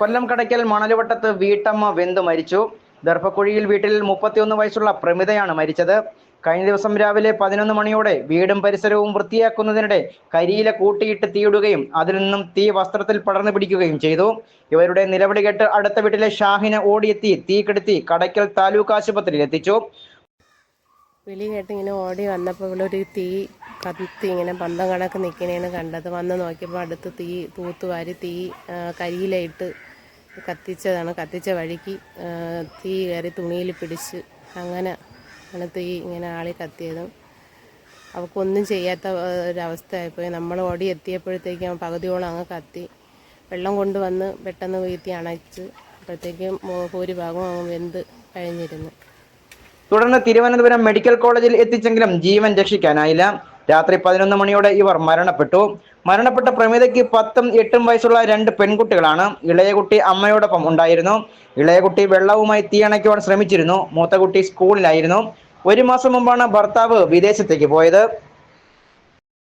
കൊല്ലം കടയ്ക്കൽ മണലുവട്ടത്ത് വീട്ടമ്മ വെന്ത് മരിച്ചു. ദർഭക്കുഴിയിൽ വീട്ടിൽ മുപ്പത്തിയൊന്ന് വയസ്സുള്ള പ്രമിതയാണ് മരിച്ചത്. കഴിഞ്ഞ ദിവസം രാവിലെ പതിനൊന്ന് മണിയോടെ വീടും പരിസരവും വൃത്തിയാക്കുന്നതിനിടെ കരിയില കൂട്ടിയിട്ട് തീയിടുകയും അതിൽ നിന്നും തീ വസ്ത്രത്തിൽ പടർന്നു പിടിക്കുകയും ചെയ്തു. ഇവരുടെ നിലവിളി കേട്ട് അടുത്ത വീട്ടിലെ ഷാഹിന് ഓടിയെത്തി തീ കെടുത്തി കടയ്ക്കൽ താലൂക്ക് ആശുപത്രിയിൽ എത്തിച്ചു. വിളി കേട്ട് ഇങ്ങനെ ഓടി വന്നപ്പോൾ ഇവിടെ ഒരു തീ കത്തി ഇങ്ങനെ പന്തം കണക്ക് നിൽക്കണേന്ന് കണ്ടത്. വന്ന് നോക്കിയപ്പോൾ അടുത്ത് തീ തൂത്തുവാരി തീ കരിയിലയിട്ട് കത്തിച്ചതാണ്. കത്തിച്ച വഴിക്ക് തീ കയറി തുണിയിൽ പിടിച്ച് അങ്ങനെ ആണ് തീ ഇങ്ങനെ ആളി കത്തിയതും. അവൾക്കൊന്നും ചെയ്യാത്ത ഒരവസ്ഥയായിപ്പോയി നമ്മൾ ഓടി എത്തിയപ്പോഴത്തേക്കും പകുതിയോളം അങ്ങ് കത്തി. വെള്ളം കൊണ്ടുവന്ന് പെട്ടെന്ന് വീത്തി അണച്ച് അപ്പോഴത്തേക്കും ഭൂരിഭാഗവും വെന്ത് കഴിഞ്ഞിരുന്നു. തുടർന്ന് തിരുവനന്തപുരം മെഡിക്കൽ കോളേജിൽ എത്തിച്ചെങ്കിലും ജീവൻ രക്ഷിക്കാനായില്ല. രാത്രി പതിനൊന്ന് മണിയോടെ ഇവർ മരണപ്പെട്ടു. മരണപ്പെട്ട പ്രമിതയ്ക്ക് പത്തും എട്ടും വയസ്സുള്ള രണ്ട് പെൺകുട്ടികളാണ്. ഇളയകുട്ടി അമ്മയോടൊപ്പം ഉണ്ടായിരുന്നു. ഇളയകുട്ടി വെള്ളവുമായി തീയണയ്ക്കുവാൻ ശ്രമിച്ചിരുന്നു. മൂത്തകുട്ടി സ്കൂളിലായിരുന്നു. ഒരു മാസം മുമ്പാണ് ഭർത്താവ് വിദേശത്തേക്ക് പോയത്.